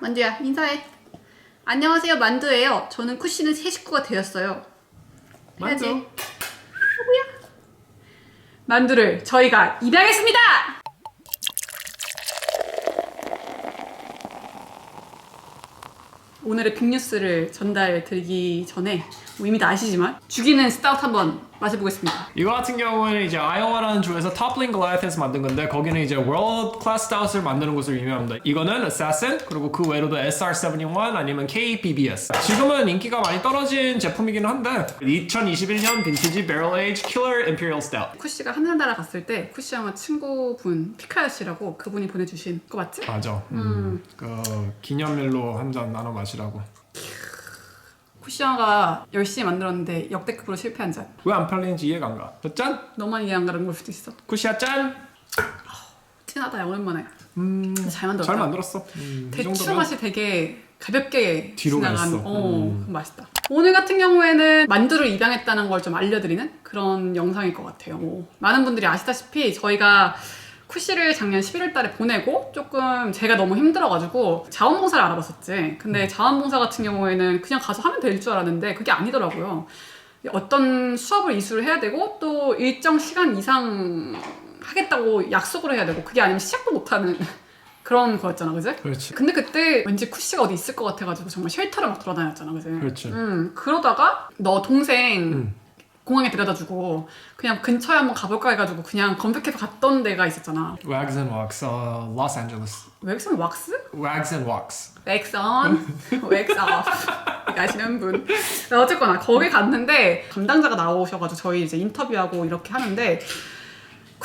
만두야 인사해. 안녕하세요 만두예요. 저는 쿠씨는 새 식구가 되었어요. 해야지. 만두. 만두를 저희가 입양했습니다. 오늘의 빅뉴스를 전달 드리기 전에 뭐 이미 다 아시지만 죽이는 스타우트 한번 마셔보겠습니다. 이거 같은 경우에는 이제 아이오와라는 주에서 토플링 글라이트에서 만든 건데 거기는 이제 월드 클래스 스타웃을 만드는 곳으로 유명합니다. 이거는 Assassin 그리고 그 외로도 SR71 아니면 KBBS. 지금은 인기가 많이 떨어진 제품이긴 한데 2021년 빈티지 베럴 에이지 킬러 임페리얼 스타웃. 쿠씨가 하늘나라 갔을 때 쿠씨 형아 친구분 피카야 씨라고 그분이 보내주신 거 맞지? 맞아. 음. 그 기념일로 한 잔 나눠 마시라고. 형아가 열심히 만들었는데 역대급으로 실패한 잔. 왜 안 팔리는지 이해가 안 가. 저 짠. 너만 이해 안 가는 걸 수도 있어. 쿠시야 짠. 티나다 야 오랜만에. 음. 잘 만들었다. 잘 만들었어. 음, 이 대추 정도면 맛이 되게 가볍게 뒤로 지나간 갔어. 어 음. 맛있다. 오늘 같은 경우에는 만두를 입양했다는 걸 좀 알려드리는 그런 영상일 것 같아요. 뭐, 많은 분들이 아시다시피 저희가 쿠시를 작년 11월 달에 보내고 조금 제가 너무 힘들어가지고 자원봉사를 알아봤었지. 음. 근데 자원봉사 같은 경우에는 그냥 가서 하면 될 줄 알았는데 그게 아니더라고요. 어떤 수업을 이수를 해야 되고 또 일정 시간 이상 하겠다고 약속을 해야 되고 그게 아니면 시작도 못하는 그런 거였잖아, 그지? 그렇지. 근데 그때 왠지 쿠씨가 어디 있을 것 같아가지고 정말 쉘터를 막 돌아다녔잖아, 그지? 그렇지. 음, 그러다가 너 동생 음. 공항에 데려다주고 그냥 근처에 한번 가볼까 해가지고 그냥 검색해서 갔던 데가 있었잖아. Wags and Walks, 어, 로스앤젤레스. 웩슨 왁스? Wags and Walks. 웩 on, 웩 off. 아시는 분. 네, 어쨌거나 거기 갔는데 담당자가 나오셔가지고 저희 이제 인터뷰하고 이렇게 하는데 쿠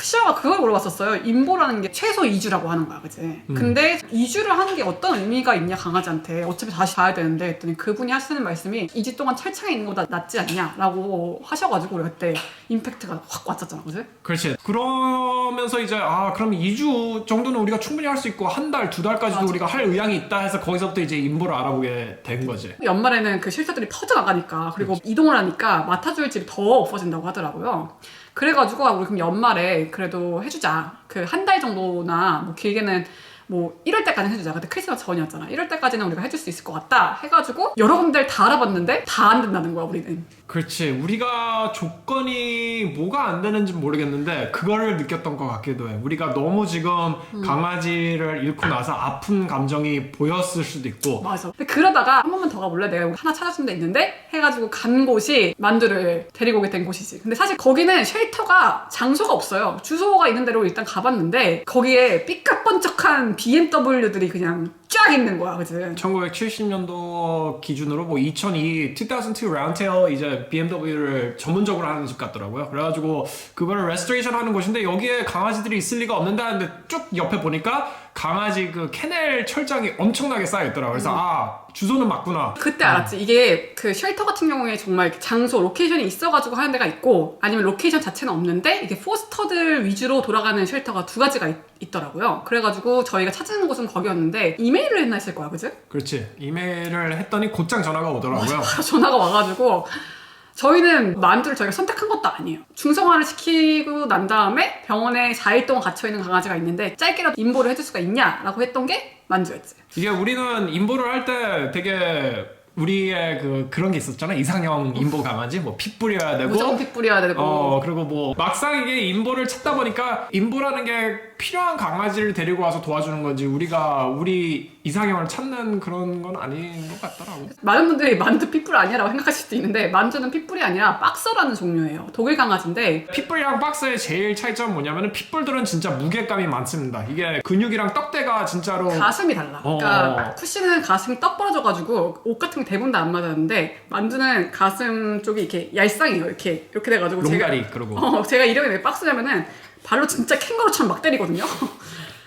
시아가 그걸 물어봤었어요. 인보라는 게 최소 2주라고 하는 거야, 그지? 근데 2주를 하는 게 어떤 의미가 있냐, 강아지한테. 어차피 다시 가야 되는데, 했더니 그분이 하시는 말씀이 2주 동안 철창에 있는 거보다 낫지 않냐 라고 하셔가지고, 우리가 그때 임팩트가 확 왔었잖아, 그지? 그렇지. 그러면서 이제 아 그럼 2주 정도는 우리가 충분히 할 수 있고 한 달, 두 달까지도 맞아. 우리가 할 의향이 있다 해서 거기서부터 이제 인보를 알아보게 된 거지. 연말에는 그 쉘터들이 퍼져나가니까 그리고 이동을 하니까 맡아줄 집이 더 없어진다고 하더라고요. 그래가지고 아, 우리 그럼 연말에 그래도 해주자. 그 한 달 정도나 뭐 길게는 뭐 1월 때까지는 해주자. 근데 크리스마스 전이었잖아. 1월 때까지는 우리가 해줄 수 있을 것 같다. 해가지고 여러 군데를 다 알아봤는데 다 안 된다는 거야 우리는. 그렇지. 우리가 조건이 뭐가 안 되는지 모르겠는데 그거를 느꼈던 것 같기도 해. 우리가 너무 지금 강아지를 잃고 나서 아픈 감정이 보였을 수도 있고 맞아. 근데 그러다가 한 번만 더 가볼래? 내가 하나 찾아준 데 있는데 해가지고 간 곳이 만두를 데리고 오게 된 곳이지. 근데 사실 거기는 쉘터가 장소가 없어요. 주소가 있는 대로 일단 가봤는데 거기에 삐까번쩍한 BMW들이 그냥 쫙 있는 거야, 그지? 1970년도 기준으로 뭐 2002, 2002 라운테일 이제 BMW를 전문적으로 하는 집 같더라고요. 그래가지고 그거를 레스토레이션 하는 곳인데 여기에 강아지들이 있을 리가 없는데 하는데 쭉 옆에 보니까 강아지 그 케넬 철장이 엄청나게 쌓여 있더라고요. 그래서 아 주소는 맞구나. 그때 알았지. 이게 그 쉘터 같은 경우에 정말 이렇게 장소, 로케이션이 있어가지고 하는 데가 있고 아니면 로케이션 자체는 없는데 이게 포스터들 위주로 돌아가는 쉘터가 두 가지가 있, 더라고요 그래가지고 저희가 찾는 곳은 거기였는데 이메일을 했나 했을 거야, 그지? 그렇지. 이메일을 했더니 곧장 전화가 오더라고요. 전화가 와가지고 저희는 만두를 저희가 선택한 것도 아니에요. 중성화를 시키고 난 다음에 병원에 4일 동안 갇혀있는 강아지가 있는데 짧게라도 인보를 해줄 수가 있냐라고 했던 게 만두였지. 이게 우리는 인보를 할 때 되게 우리의 그 그런 게 있었잖아. 이상형 인보 강아지 뭐피 뿌려야 되고 무조건 피 뿌려야 되고 어 그리고 뭐 막상 이게 인보를 찾다 보니까 인보라는 게 필요한 강아지를 데리고 와서 도와주는 건지 우리가 우리 이상형을 찾는 그런 건 아닌 것 같더라고. 많은 분들이 만두 핏불 아니라고 생각하실 수도 있는데 만두는 핏불이 아니라 박서라는 종류예요. 독일 강아지인데 핏불이랑 박스의 제일 차이점 은 뭐냐면은 핏불들은 진짜 무게감이 많습니다. 이게 근육이랑 떡대가 진짜로 가슴이 달라. 어. 그러니까 쿠시는 가슴이 떡 벌어져가지고 옷 같은 게 대부분 다 안 맞았는데 만두는 가슴 쪽이 이렇게 얄쌍해요. 이렇게 이렇게 돼가지고 제가 롱다리 그러고 어, 제가 이름이 왜 박스냐면은 발로 진짜 캥거루처럼 막 때리거든요.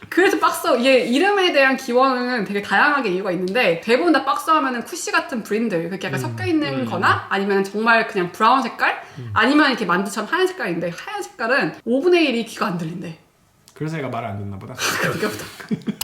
그래서 박스 얘 이름에 대한 기원은 되게 다양하게 이유가 있는데 대부분 다 박스 하면은 쿠시 같은 브랜드 그렇게 약간 섞여 있는 거나 아니면 정말 그냥 브라운 색깔 아니면 이렇게 만두처럼 하얀 색깔인데 하얀 색깔은 5분의 1이 귀가 안 들린대. 그래서 얘가 말을 안 듣나 보다. 그게 없다.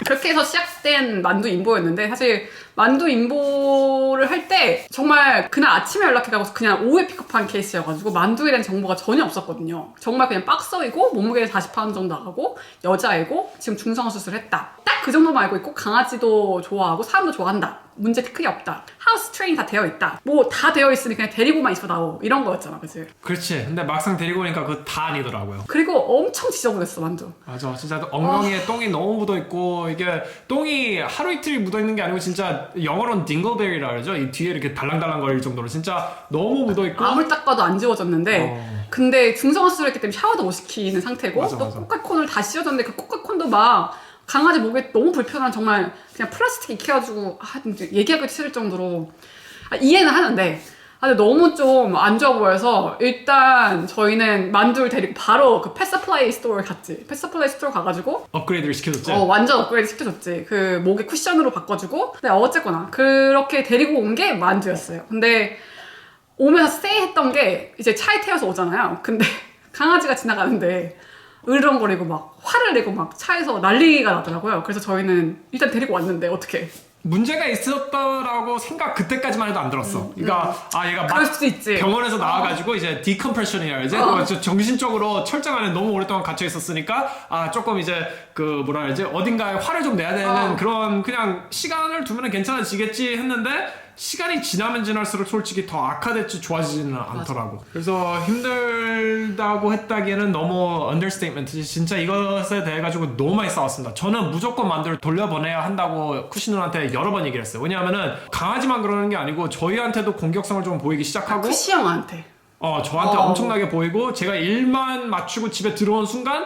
그렇게 해서 시작된 만두 인보였는데 사실 만두 인보를 할 때 정말 그날 아침에 연락해가고 그냥 오후에 픽업한 케이스여가지고 만두에 대한 정보가 전혀 없었거든요. 정말 그냥 박서이고 몸무게 40파운 정도 나가고 여자이고 지금 중성화 수술했다. 딱 그 정도만 알고 있고 강아지도 좋아하고 사람도 좋아한다. 문제 크게 없다. 하우스 트레인 다 되어 있다. 뭐 다 되어 있으니 그냥 데리고만 있어 나오 이런 거였잖아, 그치? 그렇지. 근데 막상 데리고 오니까 그거 다 아니더라고요. 그리고 엄청 지저분했어 만두. 맞아. 진짜 엉덩이에 아. 똥이 너무 묻어 있고 이게 똥이 하루 이틀 묻어 있는 게 아니고 진짜 영어로는 딩글베리라 그러죠. 이 뒤에 이렇게 달랑달랑 거릴 정도로 진짜 너무 묻어 있고. 아무리 닦아도 안 지워졌는데 어. 근데 중성화 수술을 했기 때문에 샤워도 못 시키는 상태고 맞아, 또 맞아. 코카콘을 다 씌워줬는데 그 코카콘도 막 강아지 목에 너무 불편한 정말 그냥 플라스틱 익혀가지고 아, 얘기하기 싫을 정도로 아, 이해는 하는데 아, 근데 너무 좀 안 좋아 보여서 일단 저희는 만두를 데리고 바로 그 펫서플라이 스토어에 갔지 펫서플라이 스토어 가가지고 업그레이드를 시켜줬지. 어, 완전 업그레이드 시켜줬지. 그 목에 쿠션으로 바꿔주고. 근데 어쨌거나 그렇게 데리고 온 게 만두였어요. 근데 오면서 스테이 했던 게 이제 차에 태워서 오잖아요. 근데 강아지가 지나가는데 으르렁거리고 막 화를 내고 막 차에서 난리가 나더라고요. 그래서 저희는 일단 데리고 왔는데 어떻게? 문제가 있었다라고 생각 그때까지만 해도 안 들었어. 그러니까 아 얘가 막 음, 그럴 수도 있지. 병원에서 나와가지고 이제 디컴프레션이라 이제 어. 저 정신적으로 철장 안에 너무 오랫동안 갇혀 있었으니까 아 조금 이제 그 뭐라 그러지 어딘가에 화를 좀 내야 되는 어. 그런 그냥 시간을 두면 괜찮아지겠지 했는데 시간이 지나면 지날수록 솔직히 더 악화됐지 좋아지지는 않더라고. 그래서 힘들다고 했다기에는 너무 언더스테이트먼트지. 진짜 이것에 대해 가지고 너무 많이 싸웠습니다. 저는 무조건 만두를 돌려보내야 한다고 쿠시 누나한테 여러 번 얘기를 했어요. 왜냐하면은 강아지만 그러는 게 아니고 저희한테도 공격성을 좀 보이기 시작하고 쿠시 형한테. 어 저한테 어. 엄청나게 보이고 제가 일만 맞추고 집에 들어온 순간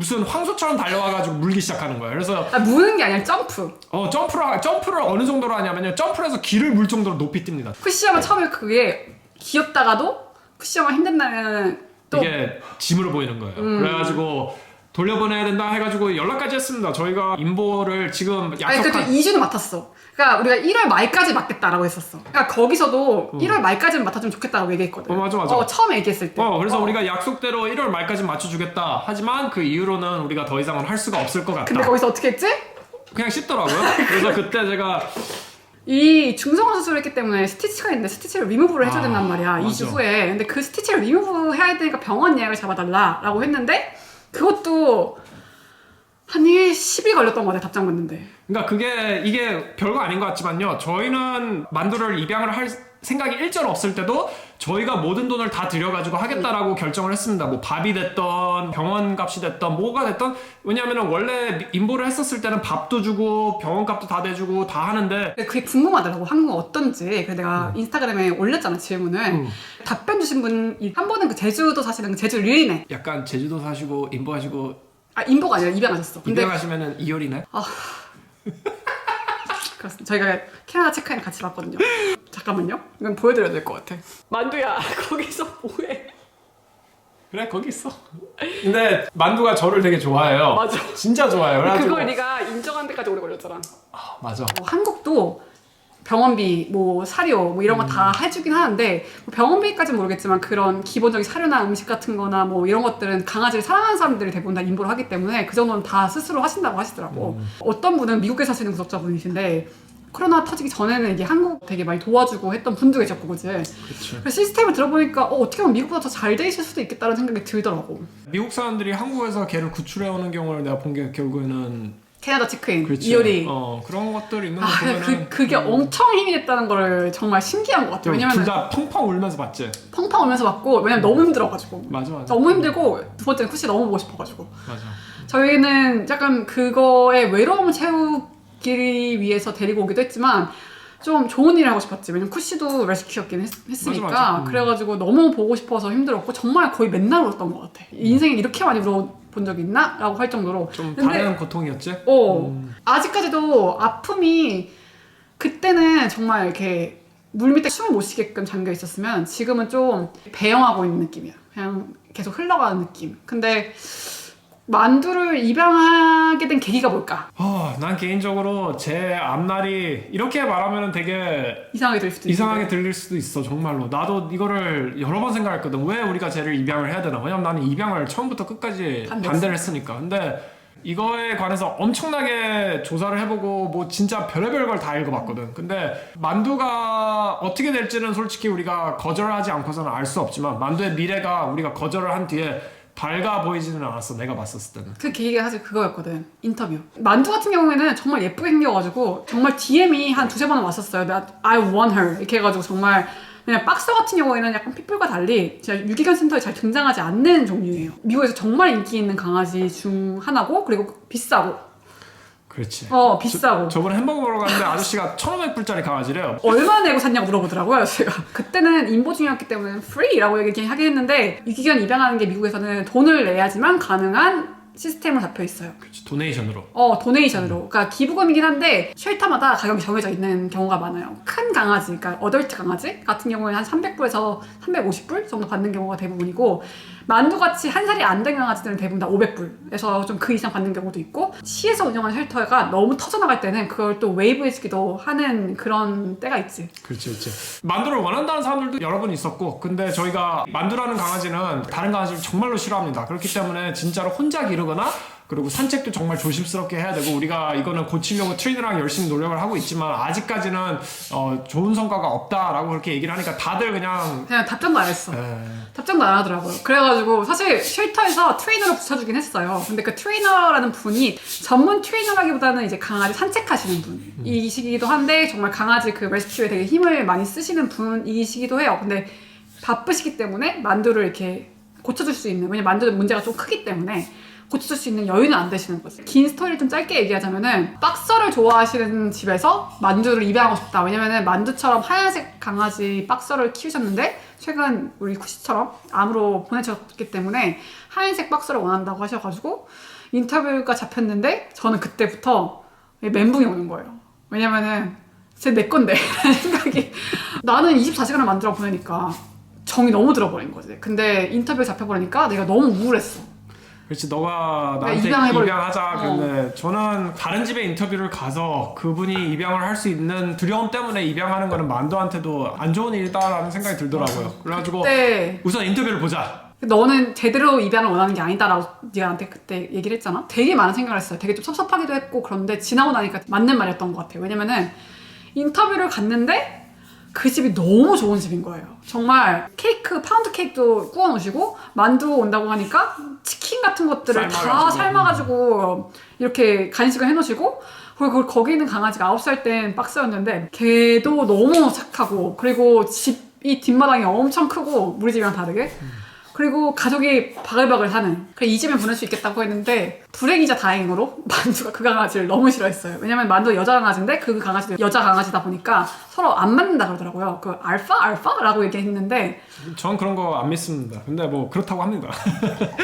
무슨 황소처럼 달려와가지고 물기 시작하는 거예요. 그래서 아, 무는 게 아니라 점프. 어 점프를 점프를 어느 정도로 하냐면요 점프를 해서 길을 물 정도로 높이 뜁니다. 쿠시 형은 처음에 그게 귀엽다가도 쿠시 형은 힘든다면 또 음. 이게 짐으로 보이는 거예요. 그래가지고 돌려보내야 된다 해가지고 연락까지 했습니다. 저희가 인보를 지금 아니 그래도 약속한 2주는 맡았어. 그러니까 우리가 1월 말까지 맡겠다라고 했었어. 그러니까 거기서도 1월 말까지는 맡아주면 좋겠다고 얘기했거든. 어, 맞아, 맞아. 어, 처음에 얘기했을 때. 어 그래서 어. 우리가 약속대로 1월 말까지 맞춰주겠다. 하지만 그 이후로는 우리가 더 이상은 할 수가 없을 것 같다. 근데 거기서 어떻게 했지? 그냥 씹더라고요. 그래서 그때 제가 이 중성화 수술을 했기 때문에 스티치가 있는데 스티치를 리무브를 해줘야 아, 된단 말이야. 맞아. 2주 후에. 근데 그 스티치를 리무브 해야 되니까 병원 예약을 잡아달라라고 했는데 그것도 한 1, 10일 걸렸던 거 같아 답장 받는데. 그러니까 그게 이게 별거 아닌 것 같지만요. 저희는 만두를 입양을 할 생각이 일절 없을 때도 저희가 모든 돈을 다 들여가지고 하겠다라고 결정을 했습니다. 뭐 밥이 됐던 병원 값이 됐던 뭐가 됐던. 왜냐하면 원래 인보를 했었을 때는 밥도 주고 병원 값도 다 대주고 다 하는데 근데 그게 궁금하더라고 한국 어떤지. 그래서 내가 인스타그램에 올렸잖아 질문을. 음. 답변 주신 분이 한 분은 그 제주도 사시는 그 제주 리인에 약간 제주도 사시고 인보하시고 아 인보가 아니라 입양하셨어. 근데 입양하시면은 이효리네. 그렇습니다. 저희가 캐나다 체크인 같이 봤거든요 잠깐만요 이건 보여드려야 될 것 같아 만두야 거기서 뭐해 그래 거기 있어. 근데 만두가 저를 되게 좋아해요. 맞아. 진짜 좋아해요. 그래가지고 그걸 네가 인정한 데까지 오래 걸렸잖아 아, 맞아. 뭐 한국도 병원비, 뭐 사료, 뭐 이런 거 다 해주긴 하는데 뭐 병원비까지는 모르겠지만 그런 기본적인 사료나 음식 같은 거나 뭐 이런 것들은 강아지를 사랑하는 사람들이 대부분 다 인보를 하기 때문에 그 정도는 다 스스로 하신다고 하시더라고. 어떤 분은 미국에 사시는 구독자분이신데 코로나 터지기 전에는 이게 한국 되게 많이 도와주고 했던 분도 계셨고 그지? 그렇죠. 그래서 시스템을 들어보니까 어, 어떻게 보면 미국보다 더잘 되실 수도 있겠다는 생각이 들더라고. 미국 사람들이 한국에서 개를 구출해 오는 경우를 내가 본 게 결국에는 캐나다 치크인, 그렇지. 이효리. 어 그런 것들 있는 거 아, 보면은 그, 그게 엄청 힘이 됐다는 거를 정말 신기한 것 같아요. 왜냐면 둘다 펑펑 울면서 봤지. 펑펑 울면서 봤고 왜냐면 너무 힘들어가지고 맞아 맞아. 너무 힘들고 두 번째는 쿠시 너무 보고 싶어가지고 맞아. 저희는 약간 그거의 외로움을 채우 기 위해서 데리고 오기도 했지만 좀 좋은 일을 하고 싶었지 왜냐면 쿠시도 레스큐였긴 했, 으니까 맞아, 맞아. 음. 그래가지고 너무 보고 싶어서 힘들었고 정말 거의 맨날 울었던 것 같아 인생에 이렇게 많이 울어본 적이 있나? 라고 할 정도로 좀 근데- 다른 고통이었지. 어 음. 아직까지도 아픔이 그때는 정말 이렇게 물 밑에 숨을 못 쉬게끔 잠겨 있었으면 지금은 좀 배영하고 있는 느낌이야. 그냥 계속 흘러가는 느낌. 근데 만두를 입양하게 된 계기가 뭘까? 어, 난 개인적으로 제 앞날이 이렇게 말하면 되게 이상하게 들 수도 있는데. 이상하게 들릴 수도 있어 정말로 나도 이거를 여러 번 생각했거든 왜 우리가 쟤를 입양을 해야 되나 왜냐면 나는 입양을 처음부터 끝까지 반대했어. 반대를 했으니까 근데 이거에 관해서 엄청나게 조사를 해보고 뭐 진짜 별의별 걸 다 읽어봤거든. 근데 만두가 어떻게 될지는 솔직히 우리가 거절하지 않고서는 알 수 없지만 만두의 미래가 우리가 거절을 한 뒤에 밝아 보이지는 않았어. 내가 봤었을 때는. 그 계기가 사실 그거였거든 인터뷰 만두 같은 경우에는 정말 예쁘게 생겨가지고 정말 DM이 한 두세 번은 왔었어요 나 I want her 이렇게 해가지고 정말 그냥 박서 같은 경우에는 약간 핏불과 달리 진짜 유기견 센터에 잘 등장하지 않는 종류예요 미국에서 정말 인기 있는 강아지 중 하나고 그리고 비싸고 그렇지. 어 비싸고 저 번에 햄버거 먹으러 갔는데 아저씨가 1,500불짜리 강아지래요. 얼마 내고 샀냐고 물어보더라고요 제가 그때는 인보 중이었기 때문에 free라고 얘기 하긴 했는데 유기견 입양하는 게 미국에서는 돈을 내야지만 가능한 시스템으로 잡혀 있어요 그렇지. 도네이션으로. 어, 도네이션으로. 그러니까 기부금이긴 한데 쉘터마다 가격이 정해져 있는 경우가 많아요. 큰 강아지, 그러니까 어덜트 강아지 같은 경우에는 한 300불에서 350불 정도 받는 경우가 대부분이고 만두같이 한 살이 안 된 강아지들은 대부분 다 500불에서 좀 그 이상 받는 경우도 있고 시에서 운영하는 쉘터가 너무 터져나갈 때는 그걸 또 웨이브해주기도 하는 그런 때가 있지. 그렇지, 그렇지. 만두를 원한다는 사람들도 여러 분 있었고, 근데 저희가 만두라는 강아지는 다른 강아지를 정말로 싫어합니다. 그렇기 때문에 진짜로 혼자 기르거나 그리고 산책도 정말 조심스럽게 해야 되고 우리가 이거는 고치려고 트레이너랑 열심히 노력을 하고 있지만 아직까지는 어, 좋은 성과가 없다라고 그렇게 얘기를 하니까 다들 그냥 그냥 답장도 안 했어. 에, 답장도 안 하더라고요. 그래가지고 사실 쉘터에서 트레이너를 붙여주긴 했어요. 근데 그 트레이너라는 분이 전문 트레이너라기보다는 이제 강아지 산책하시는 분이시기도 한데 정말 강아지 그 레스큐에 되게 힘을 많이 쓰시는 분이시기도 해요. 근데 바쁘시기 때문에 만두를 이렇게 고쳐줄 수 있는 왜냐면 만두는 문제가 좀 크기 때문에 고쳐줄 수 있는 여유는 안 되시는 거지. 긴 스토리를 좀 짧게 얘기하자면은 박서를 좋아하시는 집에서 만두를 입양하고 싶다. 왜냐면은 만두처럼 하얀색 강아지 박서를 키우셨는데 최근 우리 쿠시처럼 암으로 보내셨기 때문에 하얀색 박서를 원한다고 하셔가지고 인터뷰가 잡혔는데 저는 그때부터 멘붕이 오는 거예요. 왜냐면은 쟤내 건데 생각이 나는 24시간을 만들어 보내니까 정이 너무 들어버린 거지. 근데 인터뷰에 잡혀버리니까 내가 너무 우울했어. 그렇지 너가 나한테 입양해버리- 입양하자 어. 근데 저는 다른 집에 인터뷰를 가서 그분이 입양을 할 수 있는 두려움 때문에 입양하는 거는 만두한테도 안 좋은 일이다라는 생각이 들더라고요 그래가지고 그때 우선 인터뷰를 보자 너는 제대로 입양을 원하는 게 아니다라고 네가한테 그때 얘기를 했잖아. 되게 많은 생각을 했어요. 되게 좀 섭섭하기도 했고 그런데 지나고 나니까 맞는 말이었던 것 같아요. 왜냐면은 인터뷰를 갔는데 그 집이 너무 좋은 집인 거예요. 정말 케이크, 파운드 케이크도 구워 놓으시고 만두 온다고 하니까 치킨 같은 것들을 다 삶아가지고. 삶아가지고 이렇게 간식을 해 놓으시고 그리고 그- 거기 있는 강아지가 9살 땐 박스였는데 걔도 너무 착하고 그리고 집 이 뒷마당이 엄청 크고 우리 집이랑 다르게 그리고 가족이 바글바글 사는 그래 이 집에 보낼 수 있겠다고 했는데 불행이자 다행으로 만두가 그 강아지를 너무 싫어했어요. 왜냐면 만두가 여자 강아지인데 그 강아지도 여자 강아지다 보니까 서로 안 맞는다 그러더라고요. 그 알파 알파라고 얘기했는데 전 그런 거 안 믿습니다. 근데 뭐 그렇다고 합니다.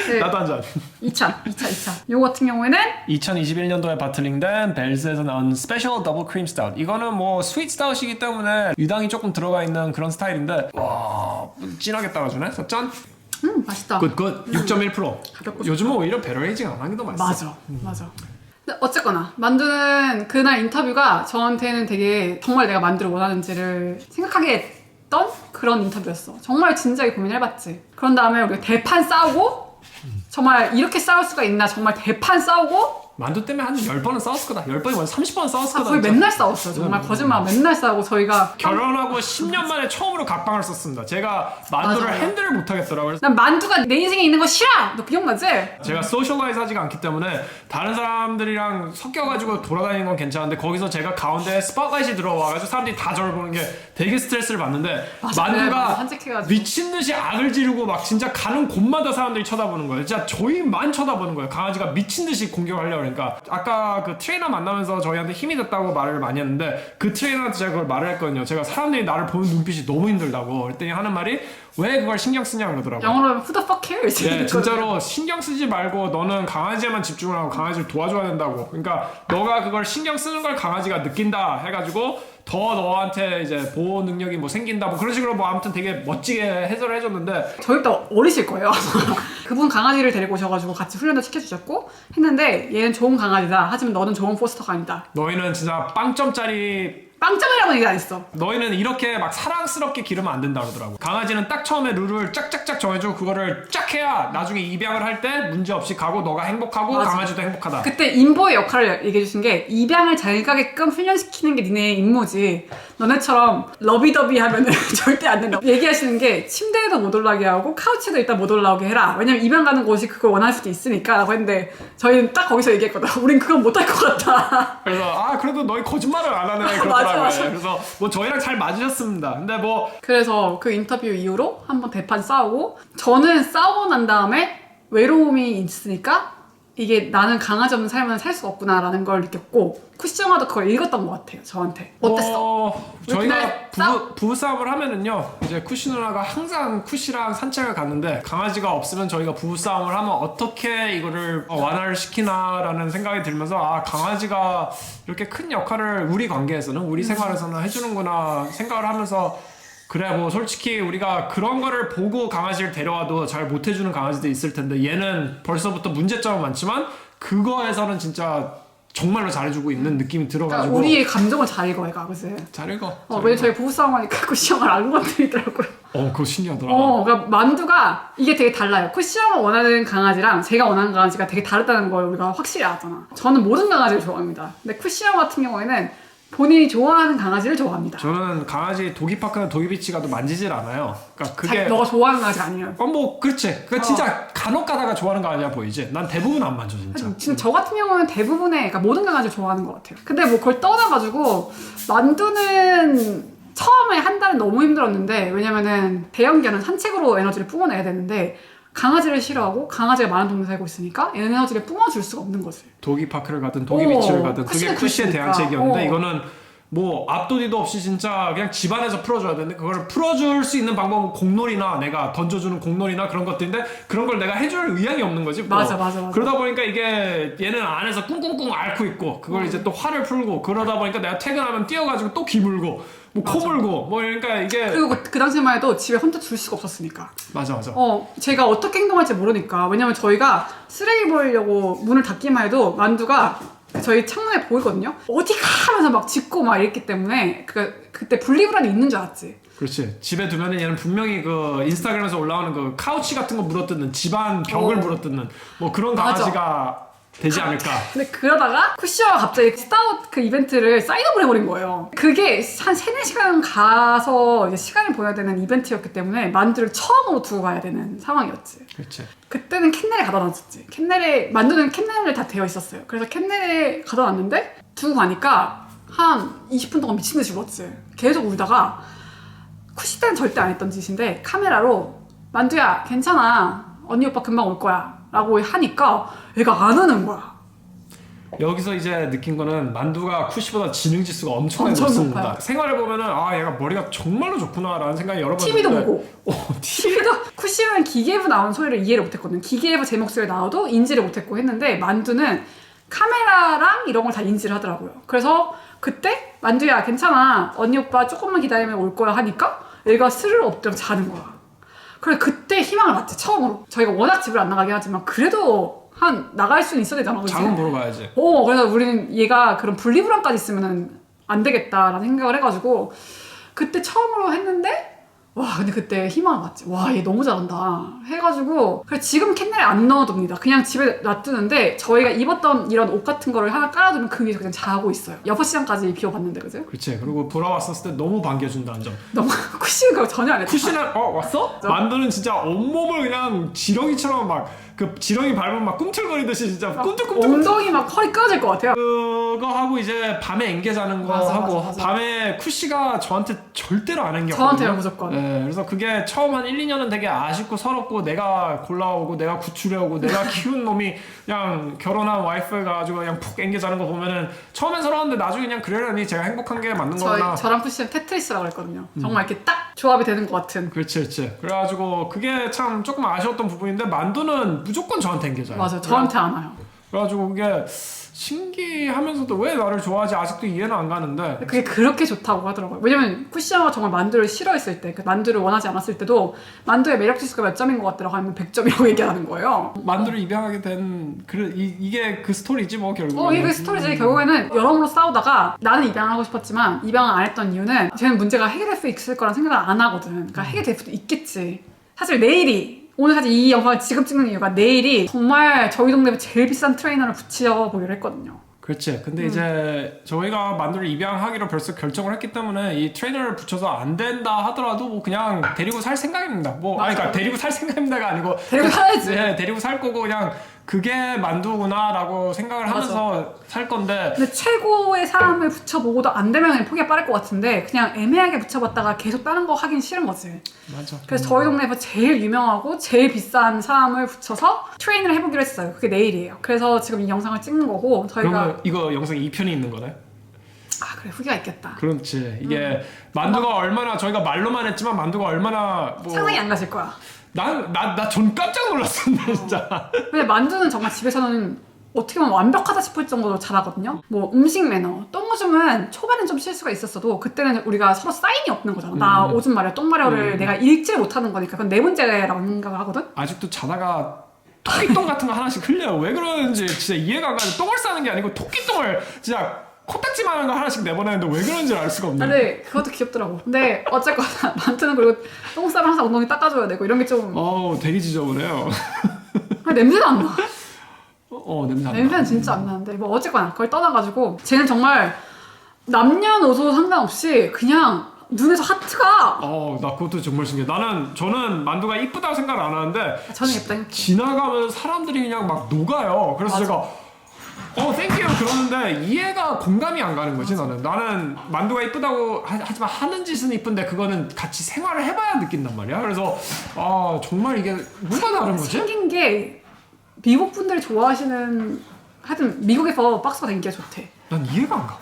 네, 나도 한잔 2차 2차 2차 요거 같은 경우에는 2021년도에 바틀링된 벨스에서 나온 스페셜 더블 크림 스타웃 이거는 뭐 스윗 스타웃이기 때문에 유당이 조금 들어가 있는 그런 스타일인데 와 진하게 따라주네 짠 음 맛있다. 굿굿 6.1% 가볍고 요즘은 오히려 배럴에이징 안 하는 게 더 맛있어 맞아, 맞아. 근데 어쨌거나 만두는 그날 인터뷰가 저한테는 되게 정말 내가 만두를 원하는지를 생각하게 했던 그런 인터뷰였어. 정말 진지하게 고민해봤지. 그런 다음에 우리가 대판 싸우고 정말 이렇게 싸울 수가 있나 정말 대판 싸우고 만두 때문에 한 10번은 싸웠을 거다 10번이 뭐야 30번은 싸웠을 아, 거다 거의 진짜. 맨날 싸웠어요. 정말 거짓말 맨날 싸우고 저희가 결혼하고 10년 만에 처음으로 각방을 썼습니다 제가 만두를 맞아요. 핸들을 못 하겠더라고요 난 만두가 내 인생에 있는 거 싫어. 너 기억나지? 제가 소셜라이즈 하지가 않기 때문에 다른 사람들이랑 섞여가지고 돌아다니는 건 괜찮은데 거기서 제가 가운데 스팟라이트이 들어와가지고 사람들이 다 저를 보는 게 되게 스트레스를 받는데 맞아, 그래, 만두가 맞아, 산책해가지고. 미친 듯이 악을 지르고 막 진짜 가는 곳마다 사람들이 쳐다보는 거예요. 진짜 저희만 쳐다보는 거예요. 강아지가 미친 듯이 공격하려고 그러니까 아까 그 트레이너 만나면서 저희한테 힘이 됐다고 말을 많이 했는데 그 트레이너한테 제가 그걸 말을 했거든요. 제가 사람들이 나를 보는 눈빛이 너무 힘들다고 그랬더니 하는 말이 왜 그걸 신경 쓰냐 그러더라고요. 영어로 하면 who the fuck cares? 예. 진짜로 신경 쓰지 말고 너는 강아지에만 집중을 하고 강아지를 도와줘야 된다고. 그러니까 너가 그걸 신경 쓰는 걸 강아지가 느낀다 해가지고 더 너한테 이제 보호 능력이 뭐 생긴다 뭐 그런 식으로 뭐 아무튼 되게 멋지게 해설을 해줬는데 저희보다 어리실 거예요. 그분 강아지를 데리고 오셔가지고 같이 훈련도 시켜주셨고 했는데 얘는 좋은 강아지다. 하지만 너는 좋은 포스터가 아니다. 너희는 진짜 빵점짜리 빵점이라고 얘기 안 했어. 너희는 이렇게 막 사랑스럽게 기르면 안 된다 그러더라고. 강아지는 딱 처음에 룰을 짝짝짝 정해주고 그거를 쫙 해야 나중에 입양을 할 때 문제 없이 가고 너가 행복하고 맞아. 강아지도 행복하다. 그때 인보의 역할을 얘기해 주신 게 입양을 잘 가게끔 훈련시키는 게 니네 임무지. 너네처럼 러비더비 하면은 절대 안 된다. 얘기하시는 게 침대에도 못 올라게 하고 카우치에도 일단 못 올라오게 해라. 왜냐면 입양 가는 곳이 그걸 원할 수도 있으니까. 라고 했는데 저희는 딱 거기서 얘기했거든. 우린 그건 못할 것 같다. 그래서 아 그래도 너희 거짓말을 안 하네 그 맞아. 그래서 뭐 저희랑 잘 맞으셨습니다. 근데 뭐 그래서 그 인터뷰 이후로 한번 대판 싸우고 저는 싸우고 난 다음에 외로움이 있으니까 이게 나는 강아지 없는 삶은 살 수가 없구나라는 걸 느꼈고 쿠시영아도 그걸 읽었던 것 같아요 저한테 어땠어? 어, 저희가 부부, 부부싸움을 하면은요 이제 쿠시 누나가 항상 쿠시랑 산책을 갔는데 강아지가 없으면 저희가 부부싸움을 하면 어떻게 이거를 어, 완화를 시키나라는 생각이 들면서 아 강아지가 이렇게 큰 역할을 우리 관계에서는 우리 생활에서는 해주는구나 생각을 하면서 그래 뭐 솔직히 우리가 그런 거를 보고 강아지를 데려와도 잘 못 해주는 강아지도 있을 텐데 얘는 벌써부터 문제점은 많지만 그거에서는 진짜 정말로 잘해주고 있는 느낌이 그러니까 들어가지고 우리의 감정을 잘 읽어 얘가 그지? 잘 읽어 어, 왜 저희 부부싸움 하니까 쿠시영을 안 건드리더라고요 어, 그거 신기하더라. 어, 그러니까 만두가 이게 되게 달라요. 쿠시형을 원하는 강아지랑 제가 원하는 강아지가 되게 다르다는 걸 우리가 확실히 알았잖아. 저는 모든 강아지를 좋아합니다. 근데 쿠시형 같은 경우에는 본인이 좋아하는 강아지를 좋아합니다. 저는 강아지 도기파크나 도기비치 가도 만지질 않아요. 그러니까 그게 자기 너가 좋아하는 강아지 아니면. 어, 뭐 그렇지. 그 진짜 간혹 가다가 좋아하는 강아지가 보이지. 난 대부분 안 만져 진짜. 진짜 저 같은 경우는 대부분의 그러니까 모든 강아지를 좋아하는 것 같아요. 근데 뭐 그걸 떠나가지고 만두는 처음에 한 달은 너무 힘들었는데 왜냐면은 대형견은 산책으로 에너지를 뿜어내야 되는데 강아지를 싫어하고 강아지가 많은 동네 살고 있으니까 에너지를 뿜어줄 수가 없는 거지. 도기파크를 가든 도기비치를 어, 가든 그게 쿠시의 그랬으니까. 대안책이었는데 어. 이거는 뭐 앞도리도 없이 진짜 그냥 집안에서 풀어줘야 되는데 그걸 풀어줄 수 있는 방법은 공놀이나 내가 던져주는 공놀이나 그런 것들인데 그런 걸 내가 해줄 의향이 없는 거지 뭐. 맞아, 맞아, 맞아. 그러다 보니까 이게 얘는 안에서 꿍꿍꿍 앓고 있고 그걸 음. 이제 또 화를 풀고 그러다 보니까 내가 퇴근하면 뛰어가지고 또 기물고 뭐 코 물고 뭐 그러니까 이게 그리고 그, 그 당시만 해도 집에 혼자 둘 수가 없었으니까. 맞아 맞아 어, 제가 어떻게 행동할지 모르니까. 왜냐면 저희가 쓰레기 버리려고 문을 닫기만 해도 만두가 저희 창문에 보이거든요? 어디 가! 하면서 막 짖고 막 이랬기 때문에 그, 그때 분리불안이 있는 줄 알았지. 그렇지 집에 두면은 얘는 분명히 그 인스타그램에서 올라오는 그 카우치 같은 거 물어뜯는 집안 벽을 어. 물어뜯는 뭐 그런 맞아. 강아지가 되지 않을까 근데 그러다가 쿠시어가 갑자기 스타웃 그 이벤트를 사인업을 해버린 거예요. 그게 한 3, 4시간 가서 이제 시간을 보내야 되는 이벤트였기 때문에 만두를 처음으로 두고 가야 되는 상황이었지. 그렇지 그때는 캔넬에 가다 놨었지. 캔넬에 만두는 캔넬에 다 되어 있었어요. 그래서 캔넬에 가다 놨는데 두고 가니까 한 20분 동안 미친 듯이 울었지. 계속 울다가 쿠시 때는 절대 안 했던 짓인데 카메라로 만두야 괜찮아 언니 오빠 금방 올 거야 라고 하니까 얘가 안 오는 거야. 여기서 이제 느낀 거는 만두가 쿠시보다 지능 지수가 엄청나게 엄청 높습니다. 높아요. 생활을 보면은 아 얘가 머리가 정말로 좋구나라는 생각이 여러 번 TV도 드는데 보고 어, TV도 쿠시는 기계에서 나온 소리를 이해를 못했거든. 기계에서 제 목소리 나와도 인지를 못했고 했는데 만두는 카메라랑 이런 걸 다 인지를 하더라고요. 그래서 그때 만두야 괜찮아 언니 오빠 조금만 기다리면 올 거야 하니까 얘가 스르르 엎드려 자는 거야. 그래 그때 희망을 받지 처음으로. 저희가 워낙 집을 안 나가게 하지만 그래도 한 나갈 수는 있어야 되잖아. 그치? 장은 보러 가야지. 어, 그래서 우리는 얘가 그런 분리불안까지 있으면 안 되겠다라는 생각을 해가지고 그때 처음으로 했는데 와 근데 그때 희망을 받지 와 얘 너무 잘한다 해가지고 그래 지금 캔넬에 안 넣어둡니다 그냥 집에 놔두는데 저희가 입었던 이런 옷 같은 거를 하나 깔아두면 그 위에서 그냥 자고 있어요 6시간까지 비워봤는데 그죠? 그렇지. 그리고 돌아왔었을 때 너무 반겨준다는 점. 너무 쿠시는 거 전혀 안 했죠 쿠시는 어 왔어? 만두는 진짜 온몸을 그냥 지렁이처럼 막그 지렁이 밟으면 막 꿈틀거리듯이 진짜 꿈틀꿈틀 엉덩이 막 허리 끊어질 것 같아요 그거 하고 이제 밤에 앵게 자는 거 맞아, 하고 맞아, 맞아. 밤에 쿠시가 저한테 절대로 안 앵겼거든요. 저한테요, 무조건. 네, 그래서 그게 처음 한 1, 2년은 되게 아쉽고 서럽고 내가 골라오고 내가 구출해오고 내가 키운 놈이 그냥 결혼한 와이프가 가지고 그냥 푹 앵게 자는 거 보면은 처음엔 서러웠는데 나중에 그냥 그러려니 제가 행복한 게 맞는 저희, 거구나. 저랑 쿠시는 테트리스라고 그랬거든요 정말 이렇게 딱 조합이 되는 것 같은 그렇지, 그렇지. 그래가지고 그게 참 조금 아쉬웠던 부분인데 만두는 무조건 저한테 앵겨져요. 맞아요 저한테 안 와요 그래가지고 그게 신기하면서도 왜 나를 좋아하지 아직도 이해는 안 가는데 그게 그렇게 좋다고 하더라고요. 왜냐면 쿠시야마가 정말 만두를 싫어했을 때, 그 만두를 원하지 않았을 때도 만두의 매력 지수가 몇 점인 것 같더라고 하면 100점이라고 얘기하는 거예요. 만두를 입양하게 된 그, 이, 이게 그 스토리지 뭐 결국 어, 이게 그 스토리지. 결국에는 여러모로 싸우다가 나는 입양을 하고 싶었지만 입양을 안 했던 이유는 쟤는 문제가 해결될 수 있을 거란 생각을 안 하거든. 그러니까 해결될 수도 있겠지. 사실 내일이 오늘 사실 이 영상을 지금 찍는 이유가 내일이 정말 저희 동네 제일 비싼 트레이너를 붙여 보기로 했거든요. 그렇지. 근데 음. 이제 저희가 만두를 입양하기로 벌써 결정을 했기 때문에 이 트레이너를 붙여서 안 된다 하더라도 뭐 그냥 데리고 살 생각입니다. 뭐 아니 그러니까 데리고 살 생각입니다가 아니고 데리고 살아야지. 네, 데리고 살 거고 그냥 그게 만두구나라고 생각을. 하면서 살 건데 근데 최고의 사람을 붙여보고도 안 되면 그냥 포기가 빠를 것 같은데 그냥 애매하게 붙여봤다가 계속 다른 거 하긴 싫은 거지. 맞아. 그래서 저희 동네에서 제일 유명하고 제일 비싼 사람을 붙여서 트레이닝을 해보기로 했어요. 그게 내일이에요. 그래서 지금 이 영상을 찍는 거고 저희가 그러면 이거 영상 2편이 있는 거네? 아 그래 후기가 있겠다. 그렇지. 이게 만두가 얼마나 저희가 말로만 했지만 만두가 얼마나 뭐 상상이 안 가실 거야. 난나나 전 깜짝 놀랐었네 진짜. 근데 만두는 정말 집에서는 어떻게 보면 완벽하다 싶을 정도로 잘하거든요. 뭐 음식 매너, 똥 오줌은 초반엔 좀 실수가 있었어도 그때는 우리가 서로 사인이 없는 거잖아. 나 음. 오줌 마려, 똥 마려를 음. 내가 읽지 못하는 거니까 그건 내 문제라고 생각을 하거든. 아직도 자다가 토끼똥 같은 거 하나씩 흘려요. 왜 그러는지 진짜 이해가 안 가요. 똥을 싸는 게 아니고 토끼똥을 진짜 코딱지만한 거 하나씩 내보내는데 왜 그런지 알 수가 없네. 근데 그것도 귀엽더라고. 근데 어쨌거나 만두는 그리고 똥 싸면 항상 엉덩이 닦아줘야 되고 이런 게 좀 어우 되게 지저분해요. 냄새도 안 나. 어 냄새 안 나. 냄새는 진짜 안 나는데 뭐 어쨌거나 그걸 떠나가지고 쟤는 정말 남녀노소 상관없이 그냥 눈에서 하트가 어, 나 그것도 정말 신기해. 나는 저는 만두가 이쁘다고 생각 안 하는데 저는 예쁘다 이렇게. 지나가면 사람들이 그냥 막 녹아요. 그래서 맞아. 제가 어 땡큐 그러는데 이해가 공감이 안 가는 거지 나는. 나는 만두가 이쁘다고 하, 하지만 하는 짓은 이쁜데 그거는 같이 생활을 해봐야 느낀단 말이야. 그래서 아 정말 이게 뭐가 다른 거지? 생긴 게 미국 분들이 좋아하시는 하여튼 미국에서 박스가 된 게 좋대. 난 이해가 안 가.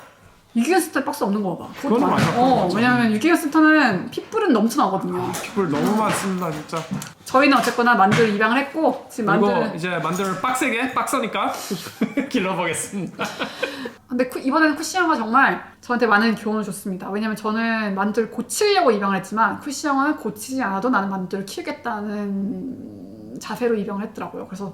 유기견 스타일 박스 없는 거 봐. 그것도 그거는 많아. 맞아, 어, 맞아. 왜냐면 유기견 스타는 핏불은 넘쳐나거든요. people 너무 많습니다 진짜. 저희는 어쨌거나 만두를 입양을 했고 지금 만두를 이제 만두를 빡세게 빡서니까 길러보겠습니다. 근데 쿠- 이번에는 쿠시영가 정말 저한테 많은 교훈을 줬습니다. 왜냐면 저는 만두를 고치려고 입양을 했지만 쿠시영은 고치지 않아도 나는 만두를 키우겠다는 자세로 입양을 했더라고요. 그래서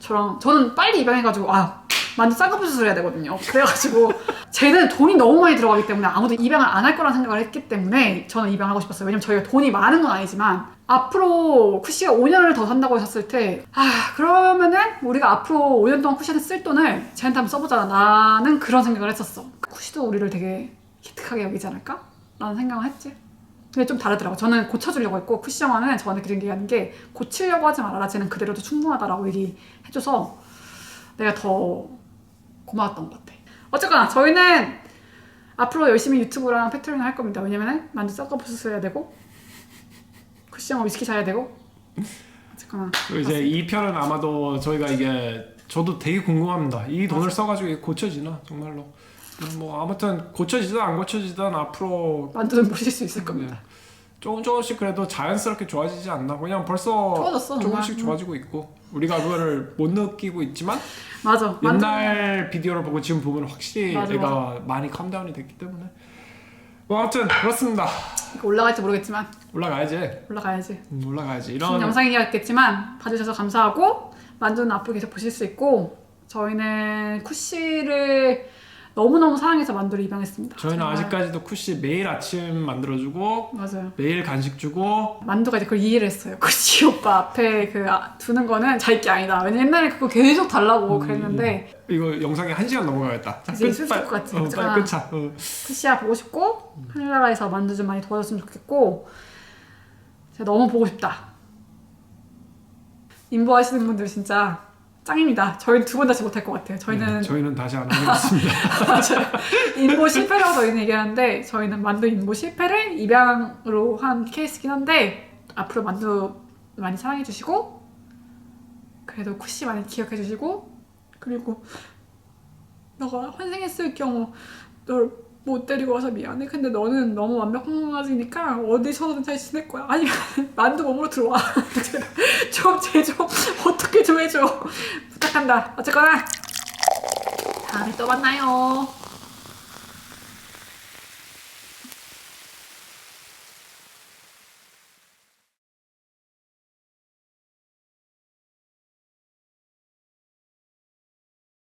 저랑 저는 빨리 입양해가지고 아 만두 쌍꺼풀 수술해야 되거든요. 그래가지고 쟤는 돈이 너무 많이 들어가기 때문에 아무도 입양을 안 할 거라는 생각을 했기 때문에 저는 입양하고 싶었어요. 왜냐면 저희가 돈이 많은 건 아니지만 앞으로 쿠시가 5년을 더 산다고 했을 때, 아, 그러면은 우리가 앞으로 5년 동안 쿠시한테 쓸 돈을 쟤한테 한번 써보자. 나는 그런 생각을 했었어. 쿠시도 우리를 되게 기특하게 여기지 않을까? 라는 생각을 했지. 근데 좀 다르더라고. 저는 고쳐주려고 했고, 쿠시 영화는 저한테 그런 얘기하는 게, 고치려고 하지 말아라. 쟤는 그대로도 충분하다라고 얘기해줘서 내가 더 고마웠던 것 같아. 어쨌거나, 저희는 앞으로 열심히 유튜브랑 패트런을 할 겁니다. 왜냐면은 만두 섞어부스 해야 되고, 쿠시 영화 위스키 사야 되고, 어쨌거나. 그리고 이제 이 편은 아마도 저희가 이게 저도 되게 궁금합니다. 이 돈을 써가지고 이게 고쳐지나 정말로. 음, 뭐 아무튼 고쳐지든 안 고쳐지든 앞으로 만두는 보실 수 있을 겁니다. 조금 조금씩 그래도 자연스럽게 좋아지지 않나. 그냥 벌써 좋아졌어. 조금씩 좋아지고 있고 우리가 그거를 못 느끼고 있지만 맞아. 옛날 비디오를 보고 지금 보면 확실히 맞아, 내가 많이 컴다운이 됐기 때문에. 뭐 아무튼 그렇습니다. 이거 올라갈지 모르겠지만 올라가야지. 올라가야지. 음, 올라가야지. 긴 이런 영상이었겠지만 봐주셔서 감사하고 만두는 앞으로 계속 보실 수 있고 저희는 쿠시를 너무너무 사랑해서 만두를 입양했습니다. 저희는 정말. 아직까지도 쿠시 매일 아침 만들어주고 맞아요. 매일 간식 주고 만두가 이제 그걸 이해를 했어요. 쿠시 오빠 앞에 그 아- 두는 거는 자기 게 아니다. 왜냐면 옛날에 그거 계속 달라고 음. 그랬는데 이거 영상이 한 시간 넘어가겠다. 자, 이제 끝, 빨리- 것 같지, 어? 빨리 아. 끊자. 어. 쿠시야 보고 싶고 하늘나라에서 만두 좀 많이 도와줬으면 좋겠고 제가 너무 보고 싶다. 인보하시는 분들 진짜 짱입니다. 저희는 두번 다시 못할 것 같아요. 저희는 네, 저희는 다시 안 하겠습니다. 인보 실패라고 저희는 얘기하는데 저희는 만두 인보 실패를 입양으로 한 케이스긴 한데 앞으로 만두 많이 사랑해 주시고 그래도 쿠시 많이 기억해 주시고 그리고 너가 환생했을 경우 널 못 데리고 와서 미안해. 근데 너는 너무 완벽한 강아지니까 어디서든 잘 지낼 거야. 아니면 만두 몸으로 들어와. 좀쟤좀 어떻게 좀 해줘. 부탁한다. 어쨌거나 다음에 또 만나요.